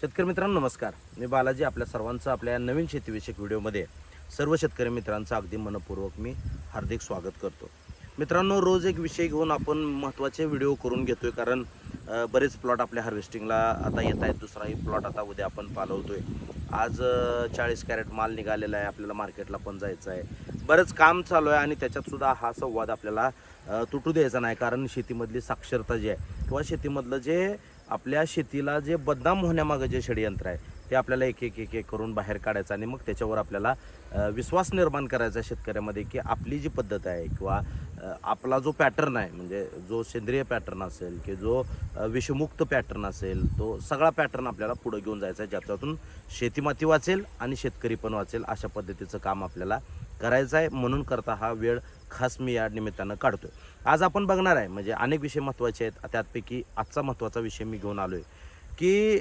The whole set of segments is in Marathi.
शेतकरी मित्रांनो नमस्कार. मी बालाजी आपल्या सर्वांचं आपल्या नवीन शेतीविषयक व्हिडिओमध्ये सर्व शेतकरी मित्रांचं अगदी मनपूर्वक मी हार्दिक स्वागत करतो. मित्रांनो रोज एक विषय घेऊन आपण महत्त्वाचे व्हिडिओ करून घेतोय कारण बरेच प्लॉट आपल्या हार्वेस्टिंगला आता येत आहेत. दुसराही प्लॉट आता उद्या आपण पालवतोय. आज चाळीस कॅरेट माल निघालेला आहे आपल्याला मार्केटला पण जायचं आहे. बरंच काम चालू आहे आणि त्याच्यातसुद्धा हा संवाद आपल्याला तुटू द्यायचा नाही कारण शेतीमधली साक्षरता जी आहे किंवा शेतीमधलं जे आपल्या शेतीला जे बदनाम होण्यामागं जे षडयंत्र आहे ते आपल्याला एक एक एक एक करून बाहेर काढायचं आणि मग त्याच्यावर आपल्याला विश्वास निर्माण करायचा शेतकऱ्यामध्ये की आपली जी पद्धत आहे किंवा आपला जो पॅटर्न आहे म्हणजे जो सेंद्रिय पॅटर्न असेल की जो विषमुक्त पॅटर्न असेल तो सगळा पॅटर्न आपल्याला पुढे घेऊन जायचा आहे ज्याच्यातून शेतीमाती वाचेल आणि शेतकरी पण वाचेल अशा पद्धतीचं काम आपल्याला करायचा आहे म्हणून करता हा वेळ खास मी या निमित्तानं काढतोय. आज आपण बघणार आहे म्हणजे अनेक विषय महत्त्वाचे आहेत. त्यातपैकी आजचा महत्त्वाचा विषय मी घेऊन आलो आहे की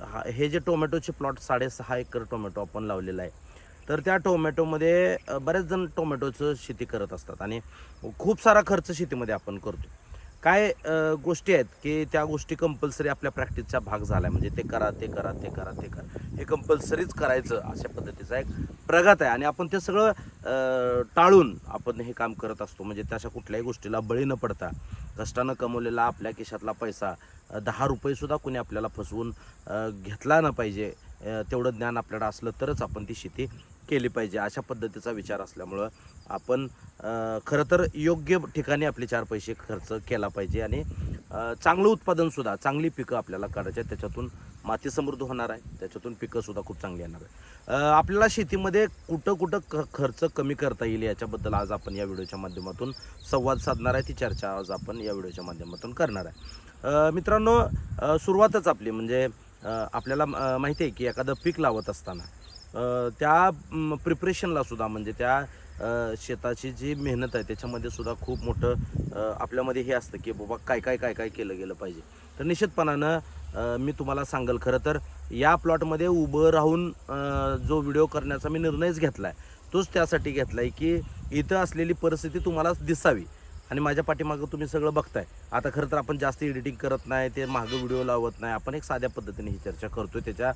हा- हे जे टोमॅटोचे प्लॉट साडेसहा एकर टोमॅटो आपण लावलेला आहे. तर त्या टोमॅटोमध्ये बरेच जण टोमॅटोचं शेती करत असतात आणि खूप सारा खर्च शेतीमध्ये आपण करतो काय गोष्टी आहेत की त्या गोष्टी कंपल्सरी आपल्या प्रॅक्टिसचा भाग झाला आहे म्हणजे ते करा ते करा ते करा ते करा. हे कंपल्सरीच करायचं अशा पद्धतीचा एक प्रघात आहे. आणि आपण ते सगळं टाळून आपण हे काम करत असतो. म्हणजे त्याशा कुठल्याही गोष्टीला बळी न पडता कष्टानं कमवलेला आपल्या खिशातला पैसा दहा रुपयेसुद्धा कोणी आपल्याला फसवून घेतला न पाहिजे तेवढं ज्ञान आपल्याला असलं तरच आपण ती शेती केली पाहिजे अशा पद्धतीचा विचार असल्यामुळं आपण खरं तर योग्य ठिकाणी आपले चार पैसे खर्च केला पाहिजे आणि चांगलं उत्पादनसुद्धा चांगली पिकं आपल्याला काढायची आहेत. त्याच्यातून माती समृद्ध होणार आहे. त्याच्यातून पिकंसुद्धा खूप चांगली येणार आहे आपल्याला शेतीमध्ये कुठं कुठं ख खर्च कमी करता येईल याच्याबद्दल आज आपण या व्हिडिओच्या माध्यमातून संवाद साधणार आहे. ती चर्चा आज आपण या व्हिडिओच्या माध्यमातून करणार आहे. मित्रांनो सुरुवातच आपली म्हणजे आपल्याला माहिती आहे की एखादं पीक लावत असताना त्या प्रिपरेशनला सुद्धा म्हणजे त्या शेताची जी मेहनत आहे त्याच्यामध्ये सुद्धा खूप मोठं आपल्यामध्ये हे असतं की बाबा काय काय काय काय केलं गेलं पाहिजे. तर निश्चितपणानं मी तुम्हाला सांगेल खरं तर या प्लॉटमध्ये उभं राहून जो व्हिडिओ करण्याचा मी निर्णयच घेतला आहे तोच त्यासाठी घेतला आहे की इथं असलेली परिस्थिती तुम्हाला दिसावी. आणि माझ्या पाठीमागं तुम्ही सगळं बघताय. आता खरं तर आपण जास्त एडिटिंग करत नाही ते मागं व्हिडिओ लावत नाही. आपण एक साध्या पद्धतीने ही चर्चा करतो त्याच्या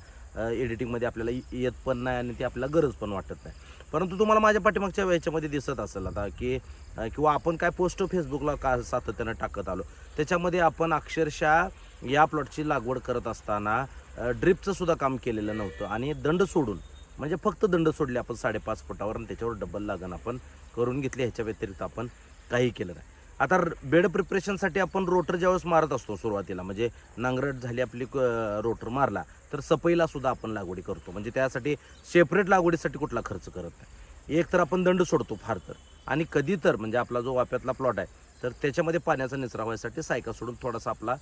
एडिटिंगमध्ये आपल्याला येत पण नाही आणि ती आपल्याला गरज पण वाटत नाही. परंतु तुम्हाला माझ्या पाठीमागच्या ह्याच्यामध्ये दिसत असेल आता की किंवा आपण काय पोस्ट फेसबुकला का सातत्यानं टाकत आलो त्याच्यामध्ये आपण अक्षरशः या प्लॉटची लागवड करत असताना ड्रिपचं सुद्धा काम केलेलं नव्हतं आणि दंड सोडून म्हणजे फक्त दंड सोडले आपण साडेपाच फुटावर आणि त्याच्यावर डबल लागण आपण करून घेतली. ह्याच्या व्यतिरिक्त आपण काही केलं नाही. आता बेड प्रिपरेशनसाठी आपण रोटर ज्यावेळेस मारत असतो सुरुवातीला म्हणजे नांगरट झाली आपली रोटर मारला तर सपईला सुद्धा आपण लागवडी करतो. म्हणजे त्यासाठी सेपरेट लागवडीसाठी कुठला खर्च करत नाही. एक तर आपण दंड सोडतो फार तर. आणि कधी तर म्हणजे आपला जो वाफ्यातला प्लॉट आहे तर त्याच्यामध्ये पाण्याचा निचरा व्हायसाठी सायका सोडून थोडासा आपला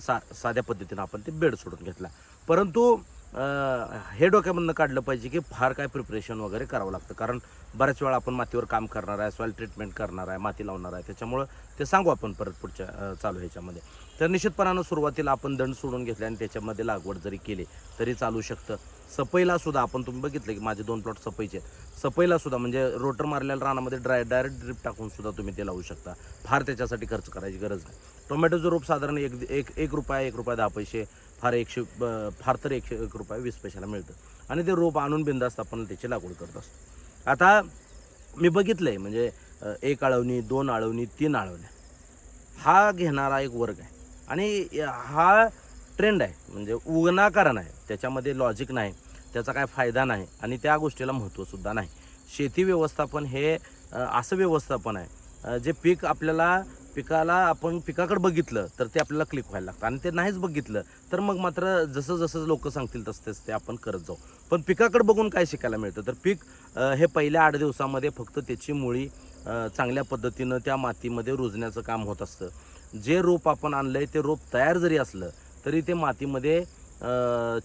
सा साध्या पद्धतीनं आपण ते बेड सोडून घेतला. परंतु हे डोक्यामधनं काढलं पाहिजे की फार काय प्रिपरेशन वगैरे करावं लागतं. कारण बऱ्याच वेळा आपण मातीवर काम करणार आहे सॉईल ट्रीटमेंट करणार आहे माती लावणार आहे. त्याच्यामुळं ते सांगू आपण परत पुढच्या चालू ह्याच्यामध्ये. तर निश्चितपणानं सुरुवातीला आपण दंड सोडून घेतले आणि त्याच्यामध्ये लागवड जरी केली तरी चालू शकतं. सपईला सुद्धा आपण तुम्ही बघितलं की माझे दोन प्लॉट सपईचे आहेत. सपईला सुद्धा म्हणजे रोटर मारलेल्या रानामध्ये ड्राय डायरेक्ट ड्रिप टाकून सुद्धा तुम्ही ते लावू शकता. फार त्याच्यासाठी खर्च करायची गरज नाही. टोमॅटोचं रोप साधारण एक एक एक रुपया एक रुपया दहा पैसे फार एकशे फार तर एकशे एक रुपया वीस पैशाला मिळतं. आणि ते रोप आणून बिंदास्त आपण त्याची लागवड करत असतो. आता मी बघितलं आहे म्हणजे एक आळवणी दोन आळवणी तीन आळवण्या. हा घेणारा एक वर्ग आहे. आणि हा ट्रेंड आहे म्हणजे उगनाकारण आहे. त्याच्यामध्ये लॉजिक नाही त्याचा काय फायदा नाही आणि त्या गोष्टीला महत्त्वसुद्धा नाही. शेती व्यवस्थापन हे असं व्यवस्थापन आहे जे पीक आपल्याला पिकाला आपण पिकाकडे बघितलं तर ते आपल्याला क्लिक व्हायला लागतं. आणि ते नाहीच बघितलं तर मग मात्र जसं जसं लोक सांगतील तसं तसं ते आपण करत जाऊ. पण पिकाकडे बघून काय शिकायला मिळतं? तर पीक हे पहिल्या आठ दिवसामध्ये फक्त त्याची मुळी चांगल्या पद्धतीनं त्या मातीमध्ये रुजण्याचं काम होत असतं. जे रोप आपण आणलं आहे ते रोप तयार जरी असलं तरी ते मातीमध्ये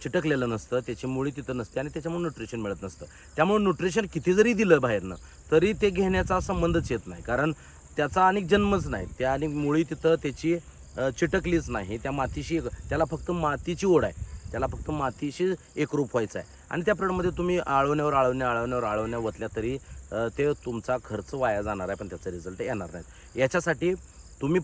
चिटकलेलं नसतं. त्याची मुळी तिथं नसते आणि त्याच्यामुळे न्यूट्रिशन मिळत नसतं. त्यामुळे न्यूट्रिशन किती जरी दिलं बाहेरनं तरी ते घेण्याचा संबंधच येत नाही. कारण त्याचा अनेक जन्मच नाही. त्या अनेक मुळी तिथं त्याची चिटकलीच नाही. त्या मातीशी त्याला फक्त मातीची ओढ आहे. त्याला फक्त मातीशी एकरूप व्हायचं आहे. आणि त्या प्लॉटमध्ये तुम्ही आळवण्यावर आळवण्या आळवण्यावर आळवण्या वतल्या तरी ते तुमचा खर्च वाया जाणार आहे पण त्याचा रिझल्ट येणार नाही. याच्यासाठी तुम्ही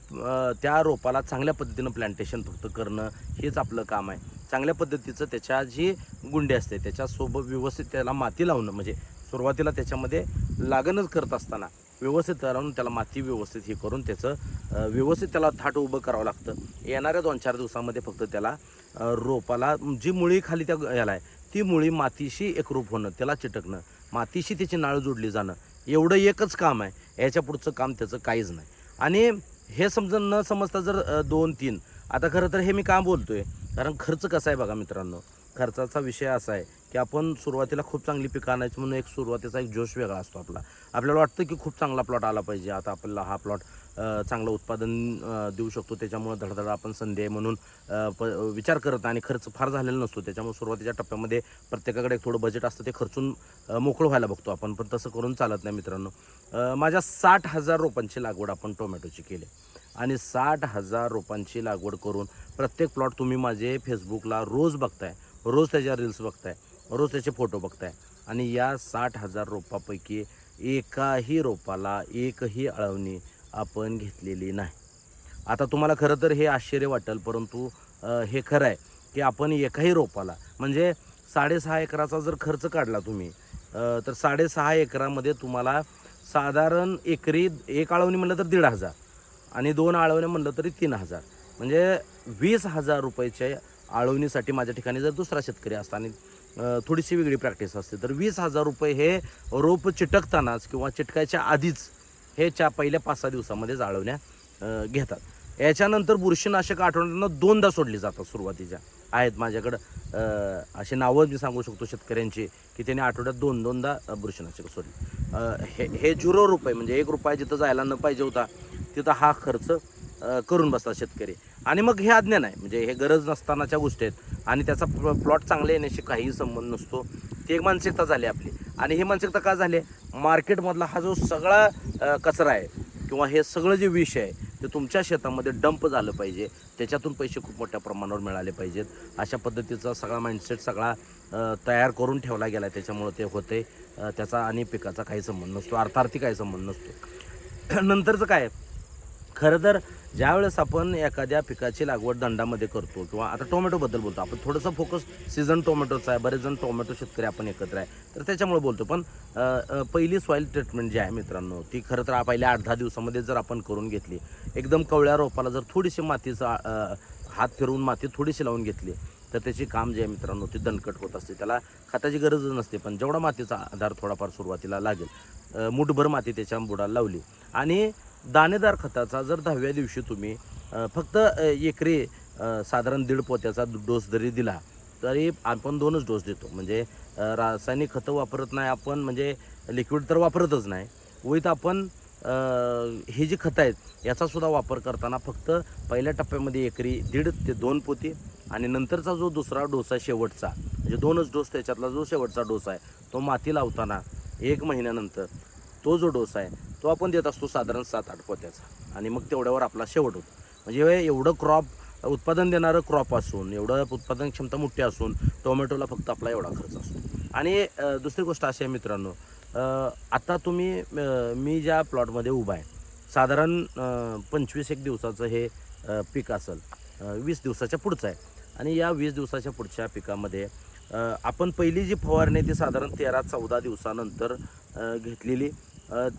त्या रोपाला चांगल्या पद्धतीनं प्लांटेशन फक्त करणं हेच आपलं काम आहे. चांगल्या पद्धतीचं त्याच्या जी गुंडी असते त्याच्यासोबत व्यवस्थित त्याला माती लावणं म्हणजे सुरुवातीला त्याच्यामध्ये लागणच करत असताना व्यवस्थित राहून त्याला माती व्यवस्थित हे करून त्याचं व्यवस्थित त्याला थाट उभं करावं लागतं. येणाऱ्या दोन चार दिवसामध्ये फक्त त्याला रोपाला जी मुळी खाली त्या याला आहे ती मुळी मातीशी एकरूप होणं त्याला चिटकणं मातीशी त्याची नाळ जोडली जाणं एवढं एकच काम आहे. याच्या पुढचं काम त्याचं काहीच नाही. आणि हे समजून न समजता जर दोन तीन आता खरं तर हे मी का आहे कारण खर्च कसा आहे बघा मित्रांनो खर्चाचा विषय असा आहे की आपण सुरुवातीला खूप चांगली पिकं आणायची म्हणून एक सुरुवातीचा एक जोश वेगळा असतो आपला. आपल्याला वाटतं की खूप चांगला प्लॉट आला पाहिजे. आता आपल्याला हा प्लॉट चांगलं उत्पादन देऊ शकतो. त्याच्यामुळे धडधड आपण संधी आहे म्हणून प विचार करत आणि खर्च फार झालेला नसतो. त्याच्यामुळे सुरुवातीच्या टप्प्यामध्ये प्रत्येकाकडे एक थोडं बजेट असतं. ते खर्चून मोकळं व्हायला बघतो आपण. पण तसं करून चालत नाही मित्रांनो. माझ्या साठ हजार रोपांची लागवड आपण टोमॅटोची केली. आणि साठ हजार रोपांची लागवड करून प्रत्येक प्लॉट तुम्ही माझे फेसबुकला रोज बघताय. रोज त्याच्या रील्स बघताय. रोज त्याचे फोटो बघताय. आणि या साठ हजार रोपापैकी एकाही रोपाला एकही अळवणी आपण घेतलेली नाही. आता तुम्हाला खरं तर हे आश्चर्य वाटेल परंतु हे खरं आहे की आपण एकाही रोपाला म्हणजे साडेसहा एकराचा जर खर्च काढला तुम्ही तर साडेसहा एकरामध्ये तुम्हाला साधारण एकरी एक आळवणी म्हणलं तर दीड हजार आणि दोन आळवण्या म्हणलं तरी तीन हजार. म्हणजे वीस हजार रुपयाच्या आळवणीसाठी माझ्या ठिकाणी जर दुसरा शेतकरी असता आणि थोडीशी वेगळी प्रॅक्टिस असते. तर वीस हजार रुपये हे रोप चिटकतानाच किंवा चिटकायच्या आधीच हे च्या पहिल्या पाच सहा दिवसामध्ये जाळवण्या घेतात. याच्यानंतर बुरशीनाशक आठवड्यानं दोनदा सोडली जातात सुरुवातीच्या. आहेत माझ्याकडं अशी नावं मी सांगू शकतो शेतकऱ्यांची की त्यांनी आठवड्यात दोन दोनदा बुरशीनाशक सोडली. हे हे झिरो रुपये म्हणजे एक रुपया जिथं जायला न पाहिजे होता तिथं हा खर्च करून बसतात शेतकरी. आणि मग हे अज्ञान आहे. म्हणजे हे गरज नसतानाच्या गोष्टी आहेत. आणि त्याचा प्लॉट चांगले येण्याशी काहीही संबंध नसतो. ती एक मानसिकता झाली आपली. आणि ही मानसिकता का झाली? मार्केटमधला हा जो सगळा कचरा आहे किंवा हे सगळं जे विष आहे ते तुमच्या शेतामध्ये डंप झालं पाहिजे. त्याच्यातून पैसे खूप मोठ्या प्रमाणावर मिळाले पाहिजेत. अशा पद्धतीचा सगळा माइंडसेट सगळा तयार करून ठेवला गेला त्याच्यामुळं ते होते त्याचा आणि पिकाचा काही संबंध नसतो. अर्थार्थी काही संबंध नसतो. नंतरचं काय खरं तर ज्यावेळेस आपण एखाद्या पिकाची लागवड दंडामध्ये करतो किंवा आता टोमॅटोबद्दल बोलतो आपण थोडंसं फोकस सीझन टोमॅटोचा आहे बरेच जण टोमॅटो शेतकरी आपण एकत्र आहे तर त्याच्यामुळे बोलतो. पण पहिली सॉईल ट्रीटमेंट जी आहे मित्रांनो ती खरं तर पहिल्या आठ दहा दिवसामध्ये जर आपण करून घेतली एकदम कवळ्या रोपाला जर थोडीशी मातीचा हात फिरवून माती थोडीशी लावून घेतली तर त्याची काम जे आहे मित्रांनो ती दणकट होत असते. त्याला खताची गरजच नसते पण जेवढा मातीचा आधार थोडाफार सुरुवातीला लागेल मुठभर माती त्याच्या बुडाला लावली. आणि दाणेदार खताचा जर दहाव्या दिवशी तुम्ही फक्त एकरी साधारण दीड पोत्याचा डोस जरी दिला तरी आपण दोनच डोस देतो. म्हणजे रासायनिक खतं वापरत नाही आपण म्हणजे लिक्विड तर वापरतच नाही. विथ आपण हे जी खतं आहेत याचासुद्धा वापर करताना फक्त पहिल्या टप्प्यामध्ये एकरी दीड ते दोन पोती आणि नंतरचा जो दुसरा डोस आहे शेवटचा म्हणजे दोनच डोस त्याच्यातला जो शेवटचा डोस आहे तो माती लावताना एक महिन्यानंतर तो जो डोस आहे तो आपण देत असतो साधारण सात आठ पोत्याचा. आणि मग तेवढ्यावर आपला शेवट होतो. म्हणजे एवढं क्रॉप उत्पादन देणारं क्रॉप असून एवढं उत्पादन क्षमता मोठी असून टोमॅटोला फक्त आपला एवढा खर्च असतो. आणि दुसरी गोष्ट अशी आहे मित्रांनो आता तुम्ही मी ज्या प्लॉटमध्ये उभा आहे साधारण पंचवीस एक दिवसाचं हे पीक असेल वीस दिवसाच्या पुढचं आहे. आणि या वीस दिवसाच्या पुढच्या पिकामध्ये आपण पहिली जी फवारणी आहे ती साधारण तेरा चौदा दिवसानंतर घेतलेली.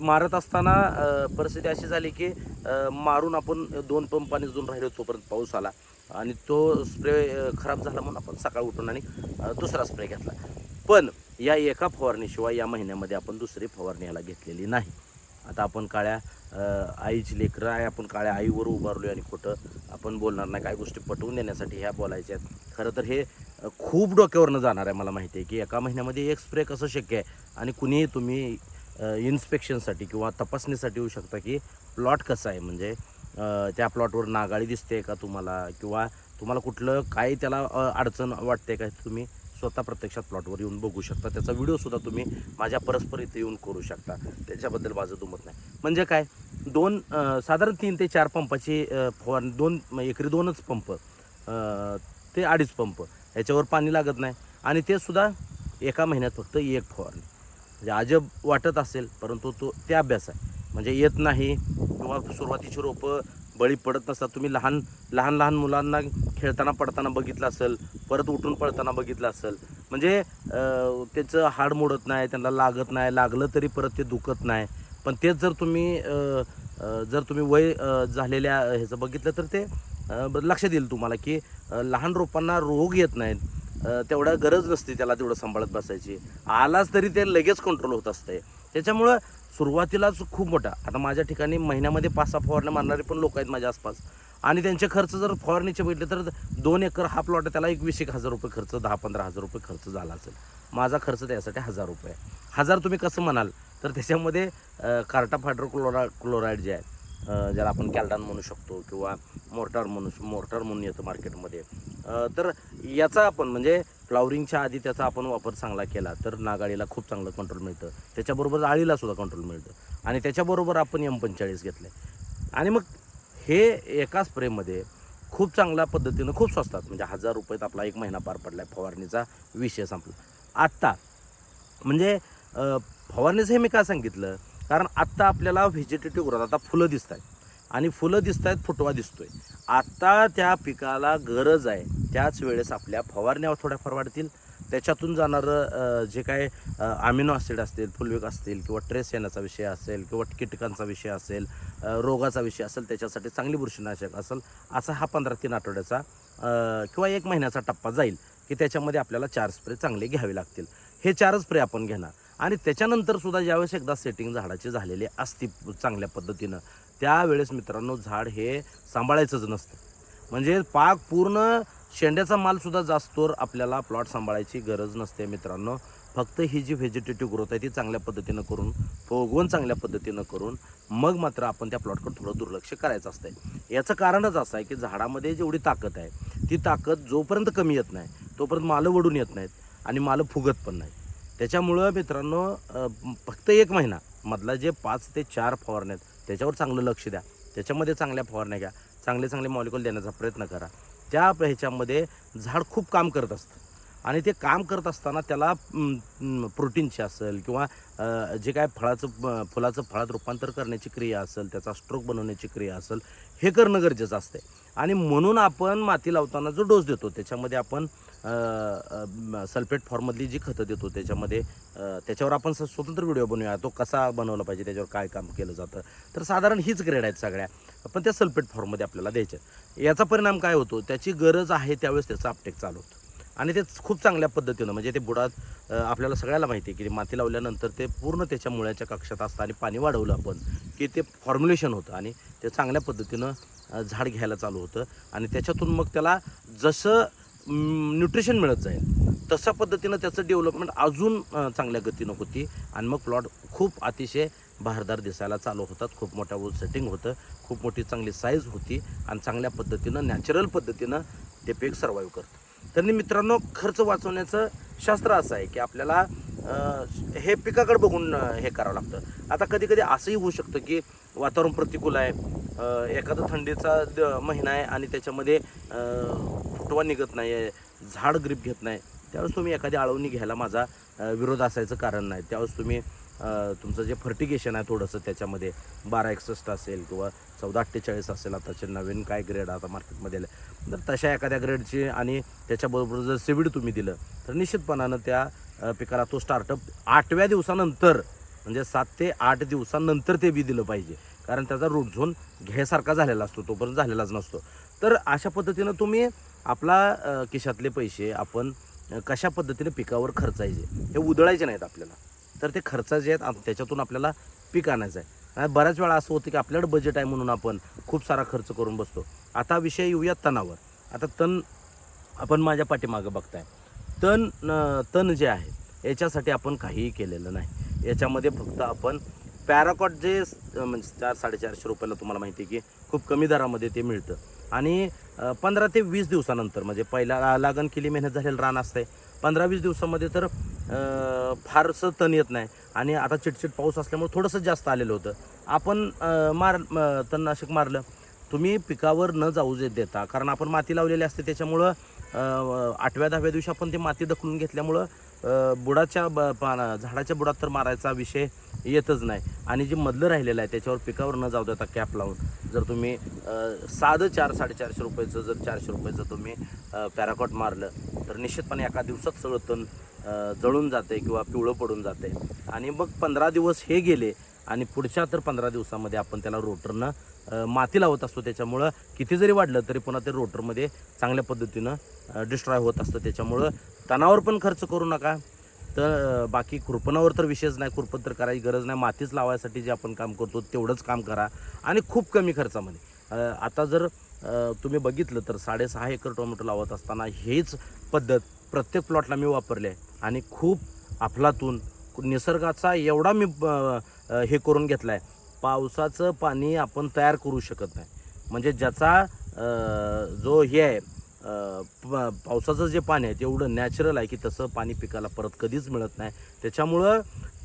मारत असताना परिस्थिती अशी झाली की मारून आपण दोन पंप पाणी जुन राहिलो तोपर्यंत पाऊस आला. आणि तो स्प्रे खराब झाला म्हणून आपण सकाळ उठून आणि दुसरा स्प्रे घेतला. पण या एका फवारणीशिवाय या महिन्यामध्ये आपण दुसरी फवारणी याला घेतलेली नाही. आता आपण काळ्या आईची लेकरं आहे आपण काळ्या आईवर उभारलो आणि खोटं आपण बोलणार नाही. काही गोष्टी पटवून देण्यासाठी ह्या बोलायच्या आहेत. खरं तर हे खूप डोक्यावरनं जाणार आहे मला माहिती आहे की एका महिन्यामध्ये एक स्प्रे कसं शक्य आहे? आणि कुणीही तुम्ही इन्स्पेक्शनसाठी किंवा तपासणीसाठी येऊ शकता की प्लॉट कसा आहे? म्हणजे त्या प्लॉटवर नागाळी दिसते का तुम्हाला? किंवा तुम्हाला कुठलं काही त्याला अडचण वाटते का तुम्ही स्वतः प्रत्यक्षात प्लॉटवर येऊन बघू शकता. त्याचा व्हिडिओसुद्धा तुम्ही माझ्या परस्पर इथे येऊन करू शकता. त्याच्याबद्दल माझं दुमत नाही. म्हणजे काय? दोन साधारण तीन ते चार पंपाची फवार दोन एकरी दोनच पंप ते अडीच पंप. याच्यावर पाणी लागत नाही. आणि ते सुद्धा एका महिन्यात फक्त एक फवारणी. म्हणजे अजब वाटत असेल परंतु तो ते अभ्यास आहे. म्हणजे येत नाही किंवा सुरुवातीची रोपं बळी पडत नसतात. तुम्ही लहान लहान लहान मुलांना खेळताना पडताना बघितलं असेल परत उठून पळताना बघितलं असेल म्हणजे त्याचं हाड मोडत नाही त्यांना लागत नाही लागलं तरी परत ते दुखत नाही. पण तेच जर तुम्ही जर तुम्ही वय झालेल्या ह्याचं बघितलं तर ते ब- लक्षात येईल तुम्हाला की लहान रोपांना रोग येत नाहीत. तेवढा गरज नसते त्याला तेवढं सांभाळत बसायची. आलाच तरी ते लगेच कंट्रोल होत असते. त्याच्यामुळं सुरुवातीलाच खूप मोठा. आता माझ्या ठिकाणी महिन्यामध्ये पाच सहा फवारण्या मारणारे पण लोक आहेत माझ्या आसपास. आणि त्यांचे खर्च जर फवारणीचे बघितले तर दोन एकर हा प्लॉट आहे त्याला एक वीस एक हजार रुपये खर्च दहा पंधरा हजार रुपये खर्च झाला असेल. माझा खर्च त्यासाठी हजार रुपये आहे. हजार तुम्ही कसं म्हणाल? तर त्याच्यामध्ये कार्टा क्लोरा क्लोराईड जे आहे ज्याला आपण कॅल्डान म्हणू शकतो किंवा मोर्टार म्हणू मोर्टार म्हणून येतं मार्केटमध्ये तर याचा आपण म्हणजे फ्लावरिंगच्या आधी त्याचा आपण वापर चांगला केला तर नागाळीला खूप चांगलं कंट्रोल मिळतं. त्याच्याबरोबर आळीला सुद्धा कंट्रोल मिळतं. आणि त्याच्याबरोबर आपण एम पंचेचाळीस घेतले आणि मग हे एका स्प्रेमध्ये खूप चांगल्या पद्धतीनं खूप स्वस्तात म्हणजे हजार रुपयात आपला एक महिना पार पडला आहे फवारणीचा विषय संपला. आत्ता म्हणजे फवारणीचं हे मी काय सांगितलं? कारण आत्ता आपल्याला व्हेजिटेटिव्ह ग्रोथ आता फुलं दिसत आहेत आणि फुलं दिसत आहेत फुटवा दिसतो आहे आत्ता त्या पिकाला गरज आहे. त्याच वेळेस आपल्या फवारण्या थोड्याफार वाढतील. त्याच्यातून जाणारं जे काय अमिनो ॲसिड असतील फुलविक असतील किंवा ट्रेस येण्याचा विषय असेल किंवा कीटकांचा विषय असेल रोगाचा विषय असेल त्याच्यासाठी चांगली बुरशीनाशक असेल असा हा पंधरा तीन आठवड्याचा किंवा एक महिन्याचा टप्पा जाईल की त्याच्यामध्ये आपल्याला चार स्प्रे चांगले घ्यावे लागतील. हे चारच स्प्रे आपण घेणार. आणि त्याच्यानंतर सुद्धा ज्यावेळेस एकदा सेटिंग झाडाची झालेली असती चांगल्या पद्धतीनं त्यावेळेस मित्रांनो झाड हे सांभाळायचंच नसतं. म्हणजे पाक पूर्ण शेंड्याचा मालसुद्धा जास्तोर आपल्याला प्लॉट सांभाळायची गरज नसते मित्रांनो. फक्त ही जी व्हेजिटेटिव्ह ग्रोथ आहे ती चांगल्या पद्धतीनं करून फोगवून चांगल्या पद्धतीनं करून मग मात्र आपण त्या प्लॉटकडे थोडं दुर्लक्ष करायचं असतंय. याचं कारणच असं आहे की झाडामध्ये जेवढी ताकद आहे ती ताकद जोपर्यंत कमी येत नाही तोपर्यंत मालं वडून येत नाहीत आणि मालं फुगत पण नाही त्याच्यामुळं मित्रांनो फक्त एक महिना मधला जे पाच ते चार फवारण्यात त्याच्यावर चांगलं लक्ष द्या. त्याच्यामध्ये चांगल्या फवारण्या घ्या. चांगले चांगले मॉलिक्युल देण्याचा प्रयत्न करा. त्या ह्याच्यामध्ये झाड खूप काम करत असतं. आणि ते काम करत असताना त्याला प्रोटीनची असेल किंवा जे काय फळाचं फुलाचं फळात रूपांतर करण्याची क्रिया असेल त्याचा स्ट्रोक बनवण्याची क्रिया असेल हे करणं गरजेचं असते आणि म्हणून आपण माती लावताना जो डोस देतो त्याच्यामध्ये आपण सल्फेट फॉर्ममधली जी खतं देतो त्याच्यामध्ये त्याच्यावर आपण स्वतंत्र व्हिडिओ बनवूया. तो कसा बनवला पाहिजे त्याच्यावर काय काम केलं जातं. तर साधारण हीच ग्रेड आहेत सगळ्या. पण त्या सल्फेट फॉर्ममध्ये आपल्याला द्यायच्या याचा परिणाम काय होतो? त्याची गरज आहे त्यावेळेस त्याचं अपटेक चालू होतं. आणि ते खूप चांगल्या पद्धतीनं म्हणजे ते बुडात आपल्याला सगळ्याला माहिती आहे की माती लावल्यानंतर ते पूर्ण त्याच्या मुळ्याच्या कक्षात असतं आणि पाणी वाढवलं आपण की ते फॉर्म्युलेशन होतं आणि ते चांगल्या पद्धतीनं झाड घ्यायला चालू होतं. आणि त्याच्यातून मग त्याला जसं न्यूट्रिशन मिळत जाईल. तशा पद्धतीनं त्याचं डेव्हलपमेंट अजून चांगल्या गतीनं होती. आणि मग प्लॉट खूप अतिशय भारदार दिसायला चालू होतात. खूप मोठ्या सेटिंग होतं. खूप मोठी चांगली साईज होती. आणि चांगल्या पद्धतीनं नॅचरल पद्धतीनं ते पीक सर्वाईव्ह करतं. त्यांनी मित्रांनो खर्च वाचवण्याचं शास्त्र असं आहे की आपल्याला हे पिकाकडे बघून हे करावं लागतं. आता कधी कधी असंही होऊ शकतं की वातावरण प्रतिकूल आहे. एखादा थंडीचा द- महिना आहे आणि त्याच्यामध्ये फुटवा निघत नाही आहे झाड ग्रीप घेत नाही. त्यावेळेस तुम्ही एखादी आळवणी घ्यायला माझा विरोध असायचं कारण नाही. त्यावेळेस तुम्ही तुमचं जे फर्टिगेशन आहे थोडंसं त्याच्यामध्ये बारा एकसष्ट असेल किंवा चौदा अठ्ठेचाळीस असेल आताचे नवीन काय ग्रेड आता मार्केटमध्ये आले. तर तशा एखाद्या ग्रेडची आणि त्याच्याबरोबर जर सिविड तुम्ही दिलं तर निश्चितपणानं त्या पिकाला तो स्टार्टअप आठव्या दिवसानंतर म्हणजे सात ते आठ दिवसानंतर ते बी दिलं पाहिजे. कारण त्याचा रूट झोन घ्यायसारखा झालेला असतो तोपर्यंत झालेलाच नसतो. तर अशा पद्धतीनं तुम्ही आपला खिशातले पैसे आपण कशा पद्धतीने पिकावर खर्चायचे हे उधळायचे नाहीत आपल्याला. तर ते खर्चाचे आहेत त्याच्यातून आपल्याला पीक आणायचं आहे. आणि बऱ्याच वेळा असं होतं की आपल्याकडे बजेट आहे म्हणून आपण खूप सारा खर्च करून बसतो. आता विषय येऊया तणावर. आता तण आपण माझ्या पाठीमागं बघताय. तण तण जे आहे याच्यासाठी आपण काहीही केलेलं नाही. याच्यामध्ये फक्त आपण पॅराकॉट जे म्हणजे चार साडेचारशे रुपयाला तुम्हाला माहिती आहे की खूप कमी दरामध्ये ते मिळतं. आणि पंधरा ते वीस दिवसानंतर म्हणजे पहिला लागण केली मेहनत झालेलं रान असतंय पंधरा वीस दिवसामध्ये तर फारसं तण येत नाही. आणि आता चिटचिट पाऊस असल्यामुळे थोडंसं जास्त आलेलं होतं. आपण मार तणनाशक मारलं. तुम्ही पिकावर न जाऊ जे देता कारण आपण माती लावलेली असते त्याच्यामुळं आठव्या दहाव्या दिवशी आपण ती माती ढकलून घेतल्यामुळं बुडाच्या ब पाना झाडाच्या बुडात तर मारायचा विषय येतच नाही. आणि जे मधलं राहिलेलं आहे त्याच्यावर पिकावर न जाऊ देता कॅप लावून. जर तुम्ही साधं चार साडेचारशे रुपयाचं जर चारशे रुपयाचं तुम्ही पॅराकॉट मारलं तर निश्चितपणे एका दिवसात सगळं तण जळून जाते किंवा पिवळं पडून जाते आणि मग पंधरा दिवस हे गेले आणि पुढच्या तर पंधरा दिवसामध्ये आपण त्याला रोटरनं माती लावत असतो. त्याच्यामुळं किती जरी वाढलं तरी पुन्हा ते रोटरमध्ये चांगल्या पद्धतीनं डिस्ट्रॉय होत असतं. त्याच्यामुळं तणावर पण खर्च करू नका. तर बाकी खुरपणावर तर विषयच नाही. खुरपण तर करायची गरज नाही. मातीच लावायसाठी जे आपण काम करतो तेवढंच काम करा आणि खूप कमी खर्चामध्ये. आता जर तुम्ही बघितलं तर साडेसहा एकर टोमॅटो लावत असताना हेच पद्धत प्रत्येक प्लॉटला मी वापरले आहे. आणि खूप अफलातून निसर्गाचा एवढा मी हे करून घेतला आहे पावसाचं पाणी आपण तयार करू शकत नाही. म्हणजे ज्याचा जो हे आहे प- पावसाचं जे पाणी आहे तेवढं नॅचरल आहे की तसं पाणी पिकाला परत कधीच मिळत नाही. त्याच्यामुळं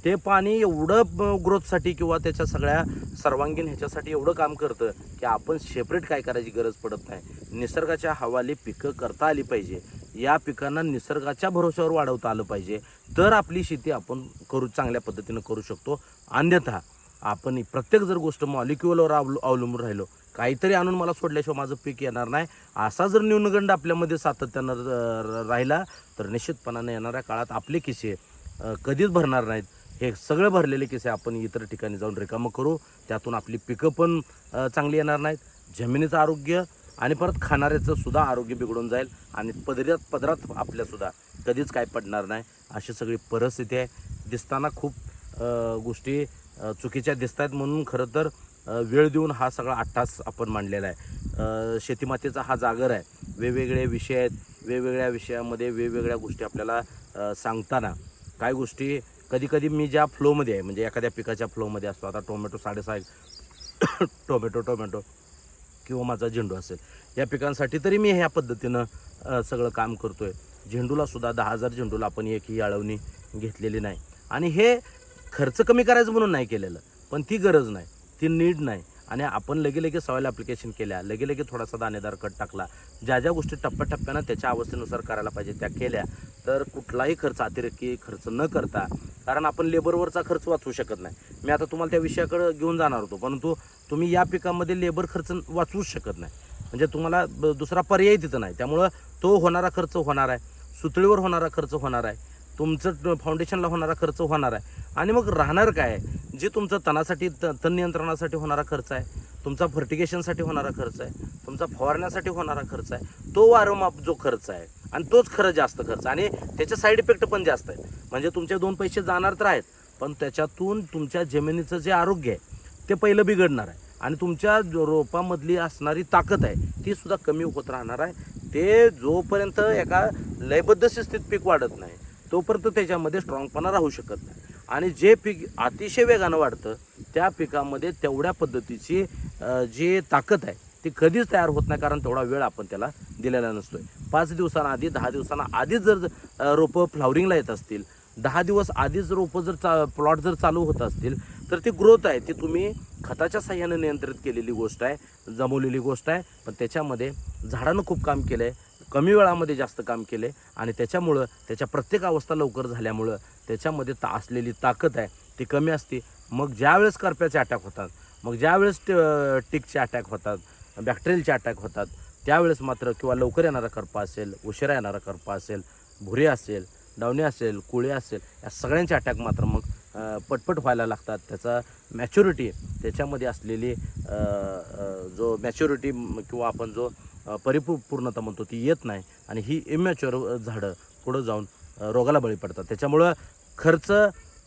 ते पाणी एवढं ग्रोथसाठी किंवा त्याच्या सगळ्या सर्वांगीण ह्याच्यासाठी एवढं काम करतं की आपण सेपरेट काय करायची गरज पडत नाही. निसर्गाच्या हवाली पिकं करता आली पाहिजे. या पिकांना निसर्गाच्या भरोश्यावर वाढवता आलं पाहिजे. तर आपली शेती आपण करू चांगल्या पद्धतीनं करू शकतो. अन्यथा आपण प्रत्येक जर गोष्ट मॉलिक्युलवर अवल अवलंबून राहिलो काहीतरी आणून मला सोडल्याशिवाय माझं पीक येणार नाही. असा जर न्यूनगंड आपल्यामध्ये सातत्यानं राहिला तर निश्चितपणाने येणाऱ्या काळात आपले किस्से कधीच भरणार नाहीत. हे सगळे भरलेले किस्से आपण इतर ठिकाणी जाऊन रिकामं करू. त्यातून आपली पिकं पण चांगली येणार नाहीत. जमिनीचं आरोग्य आणि परत खाणाऱ्याचं सुद्धा आरोग्य बिघडून जाईल आणि पदरात पदरात आपल्यासुद्धा कधीच काय पडणार नाही. अशी सगळी परिस्थिती आहे. दिसताना खूप गोष्टी चुकीच्या दिसत आहेत म्हणून खरं तर वेळ देऊन हा सगळा अट्टास आपण मांडलेला आहे. शेतीमातीचा शेतीमातेचा हा जागर आहे. वेगवेगळे विषय आहेत. वेगवेगळ्या विषयामध्ये वेगवेगळ्या गोष्टी आपल्याला सांगताना काय गोष्टी कधीकधी मी ज्या फ्लोमध्ये आहे म्हणजे एखाद्या पिकाच्या फ्लोमध्ये असतो. आता टोमॅटो साडेसहा टोमॅटो टोमॅटो किंवा माझा झेंडू असेल या पिकांसाठी तरी मी ह्या पद्धतीनं सगळं काम करतो आहे झेंडूलासुद्धा दहा हजार झेंडूला आपण एकही आळवणी घेतलेली नाही. आणि हे खर्च कमी करायचं म्हणून नाही केलेलं. पण ती गरज नाही ती नीड नाही. आणि आपण लगे लगे सॉईल ॲप्लिकेशन केल्या लगे लगे थोडासा दाणेदार कट टाकला. ज्या ज्या गोष्टी टप्प्याटप्प्यानं त्याच्या अवस्थेनुसार करायला पाहिजे त्या केल्या. तर कुठलाही खर्च अतिरेकी खर्च न करता कारण आपण लेबरवरचा खर्च वाचवू शकत नाही. मी आता तुम्हाला त्या विषयाकडे घेऊन जाणार होतो परंतु तुम्ही या पिकामध्ये लेबर खर्च वाचवूच शकत नाही. म्हणजे तुम्हाला दुसरा पर्याय तिथं नाही. त्यामुळं तो होणारा खर्च होणार आहे सुतळीवर होणारा खर्च होणार आहे. तुमचं फाउंडेशनला होणारा खर्च होणार आहे. आणि मग राहणार काय? आहे? जे तुमचं तणासाठी त- तण नियंत्रणासाठी होणारा खर्च आहे तुमचा फर्टिगेशनसाठी होणारा खर्च आहे तुमचा फवारण्यासाठी होणारा खर्च आहे तो वारंवार जो खर्च आहे आणि तोच खरं जास्त खर्च. आणि त्याचे साईड इफेक्ट पण जास्त आहेत. म्हणजे तुमचे दोन पैसे जाणार तर आहेत पण त्याच्यातून तुमच्या जमिनीचं जे आरोग्य आहे ते पहिलं बिघडणार आहे. आणि तुमच्या जो रोपामधली असणारी ताकद आहे ती सुद्धा कमी होत राहणार आहे. ते जोपर्यंत एका लयबद्ध शिस्तीत पीक वाढत नाही तोपर्यंत त्याच्यामध्ये स्ट्रॉंगपणा राहू शकत नाही. आणि जे पीक अतिशय वेगानं वाढतं त्या पिकामध्ये तेवढ्या पद्धतीची जी ताकद आहे ती कधीच तयार होत नाही कारण तेवढा वेळ आपण त्याला दिलेला नसतोय. पाच दिवसांआधी दहा दिवसांना आधीच जर रोपं फ्लावरिंगला येत असतील दहा दिवस आधीच रोपं जर चा प्लॉट जर चालू होत असतील तर ती ग्रोथ आहे ती तुम्ही खताच्या साह्याने नियंत्रित केलेली गोष्ट आहे जमवलेली गोष्ट आहे पण त्याच्यामध्ये झाडानं खूप काम केलं आहे कमी वेळामध्ये जास्त काम केले आणि त्याच्यामुळं त्याच्या प्रत्येक अवस्था लवकर झाल्यामुळं त्याच्यामध्ये ता असलेली ताकद आहे ती कमी असते. मग ज्यावेळेस करप्याचे अटॅक होतात मग ज्यावेळेस ट- टिकचे अटॅक होतात बॅक्टेरियलचे अटॅक होतात त्यावेळेस मात्र किंवा लवकर येणारा करपा असेल उशिरा येणारा करपा असेल भुरे असेल डावणे असेल कुळे असेल या सगळ्यांचे अटॅक मात्र मग पटपट व्हायला लागतात. त्याचा मॅच्युरिटी त्याच्यामध्ये असलेली जो मॅच्युरिटी किंवा आपण जो परिपू पूर्णता म्हणतो ती येत नाही आणि ही इमॅच्युअर झाडं पुढं जाऊन रोगाला बळी पडतात. त्याच्यामुळं खर्च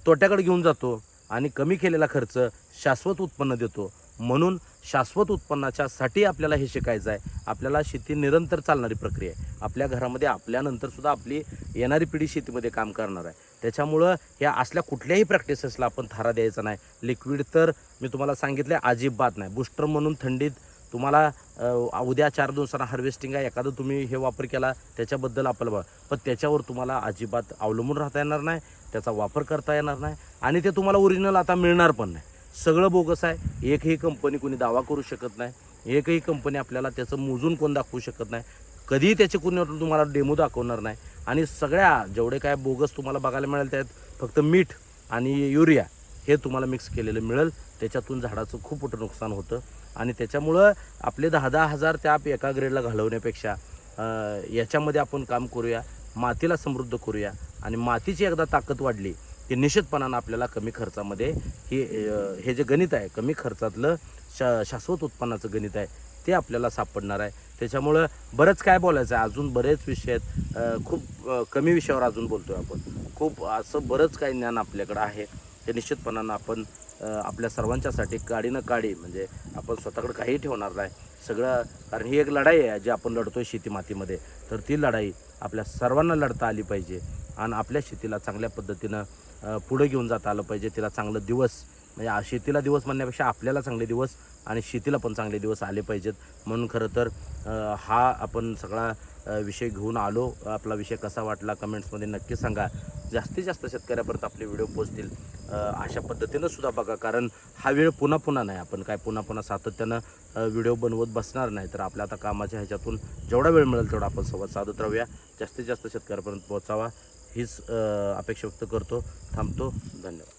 तोट्याकडे घेऊन जातो आणि कमी केलेला खर्च शाश्वत उत्पन्न देतो. म्हणून शाश्वत उत्पन्नाच्यासाठी आपल्याला हे शिकायचं आहे. आपल्याला शेती निरंतर चालणारी प्रक्रिया आहे. आपल्या घरामध्ये आपल्यानंतरसुद्धा आपली येणारी पिढी शेतीमध्ये काम करणार आहे. त्याच्यामुळं ह्या असल्या कुठल्याही प्रॅक्टिसेसला आपण थारा द्यायचा नाही. लिक्विड तर मी तुम्हाला सांगितलं अजिबात नाही. बूस्टर म्हणून थंडीत तुम्हाला उद्या चार दिवसांना हार्वेस्टिंग आहे एखादं तुम्ही हे वापर केला त्याच्याबद्दल आपल्याला बघा. पण त्याच्यावर तुम्हाला अजिबात अवलंबून राहता येणार नाही त्याचा वापर करता येणार नाही आणि ते तुम्हाला ओरिजिनल आता मिळणार पण नाही. सगळं बोगस आहे एकही कंपनी कोणी दावा करू शकत नाही एकही कंपनी आपल्याला त्याचं मोजून कोण दाखवू शकत नाही कधीही त्याचे कोणी तुम्हाला डेमो दाखवणार नाही आणि सगळ्या जेवढे काय बोगस तुम्हाला बघायला मिळेल त्यात फक्त मीठ आणि युरिया हे तुम्हाला मिक्स केलेलं मिळेल त्याच्यातून झाडाचं खूप मोठं नुकसान होतं. आणि त्याच्यामुळं आपले दहा दहा हजार त्या एका ग्रेडला घालवण्यापेक्षा याच्यामध्ये आपण काम करूया मातीला समृद्ध करूया. आणि मातीची एकदा ताकद वाढली की निश्चितपणानं आपल्याला कमी खर्चामध्ये हे हे जे गणित आहे कमी खर्चातलं शा शाश्वत उत्पन्नाचं गणित आहे ते आपल्याला सापडणार आहे. त्याच्यामुळं बरंच काय बोलायचं आहे अजून बरेच विषय आहेत. खूप कमी विषयावर अजून बोलतो आहे आपण. खूप असं बरंच काही ज्ञान आपल्याकडं आहे. ते निश्चितपणानं आपण आपल्या सर्वांच्यासाठी काडीनं काडी म्हणजे आपण स्वतःकडे काही ठेवणार नाही. सगळं कारण ही एक लढाई आहे जी आपण लढतोय शेती मातीमध्ये तर ती लढाई आपल्या सर्वांना लढता आली पाहिजे आणि आपल्या शेतीला चांगल्या पद्धतीनं पुढं पुढे घेऊन जाता आलं पाहिजे. तिला चांगलं दिवस म्हणजे आ- शेतीला दिवस म्हणण्यापेक्षा आपल्याला चांगले दिवस आणि शेतीला पण चांगले दिवस आले पाहिजेत. म्हणून खरं तर हा आपण सगळा विषय घेऊन आलो. आपला विषय कसा वाटला कमेंट्समध्ये नक्की सांगा. जास्तीत जास्त शेतकऱ्यापर्यंत आपले व्हिडिओ पोचतील. अशा पद्धतीनं सुद्धा बघा कारण हा वेळ पुन्हा पुन्हा नाही. आपण काय पुन्हा पुन्हा सातत्यानं व्हिडिओ बनवत बसणार नाही. तर आपल्या आता कामाच्या ह्याच्यातून जेवढा वेळ मिळेल तेवढा आपण संवाद साधत राहूया. जास्तीत जास्त शेतकऱ्यापर्यंत पोहोचावा हीच अपेक्षा व्यक्त करतो थांबतो. धन्यवाद.